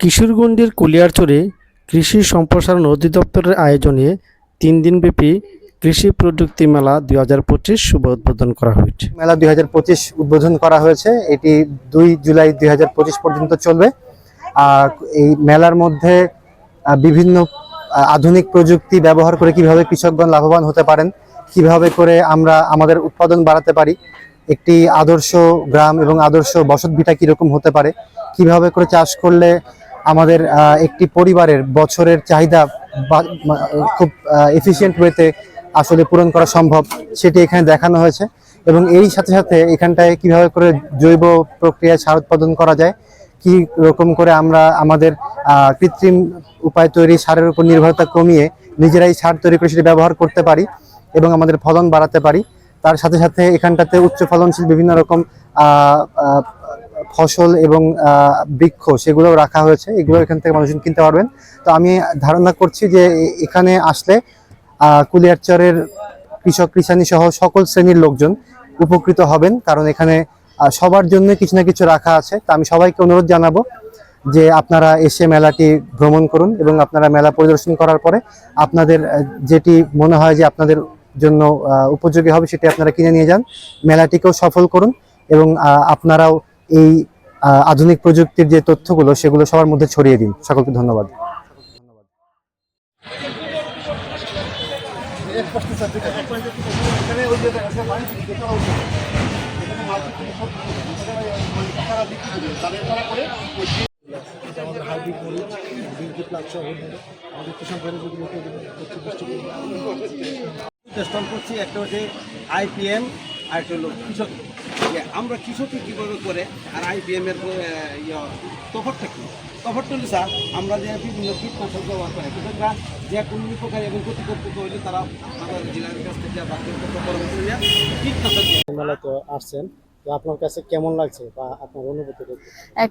কিশোরগঞ্জের কুলিয়ারচরে কৃষি সম্প্রসারণ অধিদপ্তরের আয়োজনে তিন দিনব্যাপী কৃষি প্রযুক্তি মেলা দুই হাজার পঁচিশ শুভ উদ্বোধন করা হয়েছে। মেলা দুই হাজার পঁচিশ উদ্বোধন করা হয়েছে। এটি দুই জুলাই দুই হাজার পঁচিশ পর্যন্ত চলবে। এই মেলার মধ্যে বিভিন্ন আধুনিক প্রযুক্তি ব্যবহার করে কীভাবে কৃষকগণ লাভবান হতে পারেন, কীভাবে করে আমরা আমাদের উৎপাদন বাড়াতে পারি, একটি আদর্শ গ্রাম এবং আদর্শ বসতভিটা কীরকম হতে পারে, কীভাবে করে চাষ করলে আমাদের একটি পরিবারের বছরের চাহিদা খুব এফিসিয়েন্ট ওয়েতে আসলে পূরণ করা সম্ভব, সেটি এখানে দেখানো হয়েছে। এবং এই সাথে সাথে এখানটায় কীভাবে করে জৈব প্রক্রিয়ায় সার উৎপাদন করা যায়, কি রকম করে আমরা আমাদের কৃত্রিম উপায় তৈরি সারের উপর নির্ভরতা কমিয়ে নিজেরাই সার তৈরি করে সেটি ব্যবহার করতে পারি এবং আমাদের ফলন বাড়াতে পারি। তার সাথে সাথে এখানটাতে উচ্চ ফলনশীল বিভিন্ন রকম ফসল এবং বৃক্ষ সেগুলো রাখা হয়েছে। এগুলো এখান থেকে মানুষজন কিনতে পারবেন। তো আমি ধারণা করছি যে এখানে আসলে কুলিয়ারচরের কৃষক, কৃষানি সহ সকল শ্রেণির লোকজন উপকৃত হবেন। কারণ এখানে সবার জন্য কিছু না কিছু রাখা আছে। তা আমি সবাইকে অনুরোধ জানাব যে আপনারা এসে মেলাটি ভ্রমণ করুন এবং আপনারা মেলা পরিদর্শন করার পরে আপনাদের যেটি মনে হয় যে আপনাদের জন্য উপযোগী হবে সেটি আপনারা কিনে নিয়ে যান। মেলাটিকেও সফল করুন এবং আপনারাও এই আধুনিক প্রযুক্তির যে তথ্যগুলো, সেগুলো সবার মধ্যে ছড়িয়ে দিন। সকলকে ধন্যবাদ। স্টল করছি, একটা হচ্ছে আইপিএম আর একটা হলো কৃষক। আমরা কৃষককে কীভাবে করে আর আইপিএম এর ইয়ে তফাৎটা কি? তফাৎটা হলো স্যার, আমরা যে বিভিন্ন কীটনাশক ব্যবহার করে, কৃষকরা যে কোনো উপকারী এবং ক্ষতিগ্রস্ত হইলে তারা আমাদের জেলার কাছ থেকে বা কীটনাশক পরামর্শ কীটনাশক মেলাতে আসছেন।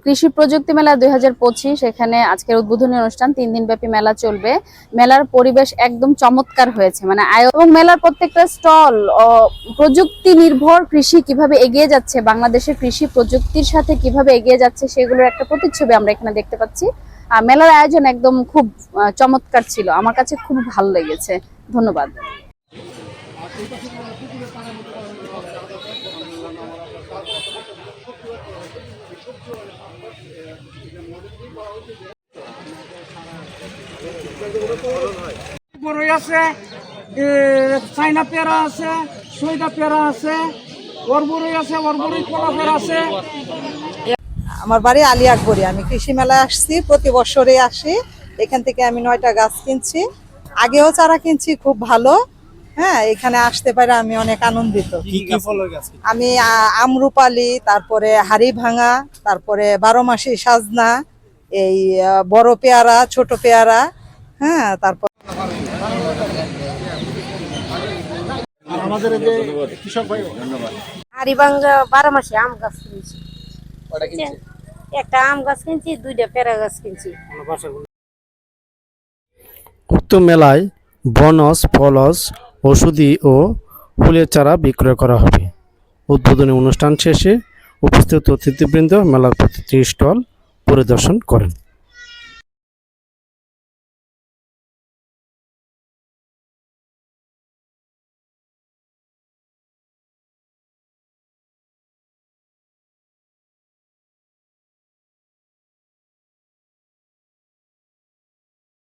কৃষি প্রযুক্তি মেলা দুই হাজার পঁচিশ, এখানে আজকের উদ্বোধনী অনুষ্ঠান, তিন দিন ব্যাপী মেলা চলবে। মেলার পরিবেশ একদম চমৎকার হয়েছে মানে এবং মেলার প্রত্যেকটা স্টল প্রযুক্তি নির্ভর কৃষি কীভাবে এগিয়ে যাচ্ছে, বাংলাদেশের কৃষি প্রযুক্তির সাথে কীভাবে এগিয়ে যাচ্ছে, সেগুলোর একটা প্রতিচ্ছবি আমরা এখানে দেখতে পাচ্ছি। মেলার আয়োজন একদম খুব চমৎকার ছিল, আমার কাছে খুব ভালো লেগেছে, ধন্যবাদ। বড়ই আছে চাইনা পেয়ারা আছে সৈদা পেয়ারা আছে, অরবরই আছে, অরবরই কলা পেয়ারা আছে। আমার বাড়ি আলী আকবরী। আমি কৃষি মেলায় আসছি, প্রতি বছরে আসি। এখান থেকে আমি নয়টা গাছ কিনছি। আগেও চারা কিনছি, খুব ভালো। হ্যাঁ এখানে আসতে পারে আমি অনেক আনন্দিত। আমি আমরুপালি তারপরে হাড়ি ভাঙা তারপরে বারো মাসি সাজনা এই বড় পেয়ারা ছোট পেয়ারা হ্যাঁ তারপর আমাদের যে কৃষক ভাই হারিবাঙ্গা বারো মাসে আম গাছ কিনছি। একটা আম গাছ কিনছি দুইটা পেয়ারা গাছ কিনছি। উক্ত মেলায় বনস ফলস ওষুধি ও ফুলের চারা বিক্রয় করা হবে। উদ্বোধনী অনুষ্ঠান শেষে উপস্থিত অতিথিবৃন্দ, মেলার প্রতিটি স্টল পরিদর্শন করেন।